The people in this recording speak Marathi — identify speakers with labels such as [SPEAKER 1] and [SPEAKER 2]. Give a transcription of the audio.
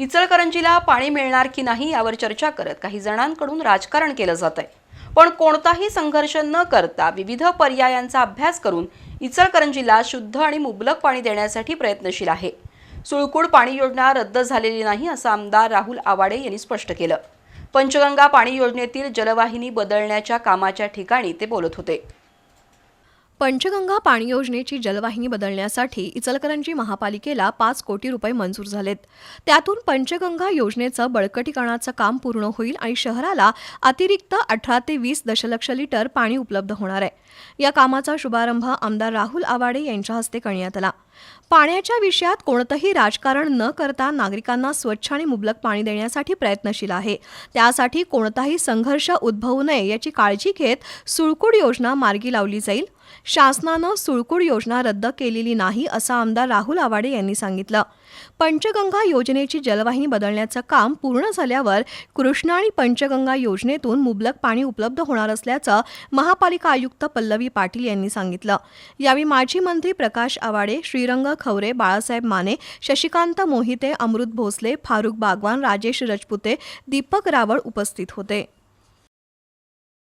[SPEAKER 1] इचलकरंजीला पाणी मिळणार की नाही यावर चर्चा करत काही जणांकडून राजकारण केलं जात आहे पण कोणताही संघर्ष न करता विविध पर्यायांचा अभ्यास करून इचलकरंजीला शुद्ध आणि मुबलक पाणी देण्यासाठी प्रयत्नशील आहे. सुळकूड पाणी योजना रद्द झालेली नाही असं आमदार राहुल आवाडे यांनी स्पष्ट केलं. पंचगंगा पाणी योजनेतील जलवाहिनी बदलण्याच्या कामाच्या ठिकाणी ते बोलत होते.
[SPEAKER 2] पंचगंगा पाणी योजनेची जलवाहिनी बदलण्यासाठी इचलकरंजी महापालिकेला पाच कोटी रुपये मंजूर झालेत. त्यातून पंचगंगा योजनेचं बळकटीकरणाचं काम पूर्ण होईल आणि शहराला अतिरिक्त अठरा ते वीस दशलक्ष लिटर पाणी उपलब्ध होणार आहे. या कामाचा शुभारंभ आमदार राहुल आवाडे यांच्या हस्ते करण्यात आला. पाण्याच्या विषयात कोणतंही राजकारण न करता नागरिकांना स्वच्छ आणि मुबलक पाणी देण्यासाठी प्रयत्नशील आहे. त्यासाठी कोणताही संघर्ष उद्भवू नये याची काळजी घेत सुळकुड योजना मार्गी लावली जाईल. शासनानं सुळकूड योजना रद्द केलेली नाही असं आमदार राहुल आवाडे यांनी सांगितलं. पंचगंगा योजनेची जलवाहिनी बदलण्याचं काम पूर्ण झाल्यावर कृष्णा आणि पंचगंगा योजनेतून मुबलक पाणी उपलब्ध होणार असल्याचं महापालिका आयुक्त पल्लवी पाटील यांनी सांगितलं. यावेळी माजी मंत्री प्रकाश आवाडे श्रीरंग खवरे बाळासाहेब माने शशिकांत मोहिते अमृत भोसले फारुख बागवान राजेश रजपुते दीपक रावळ उपस्थित होते.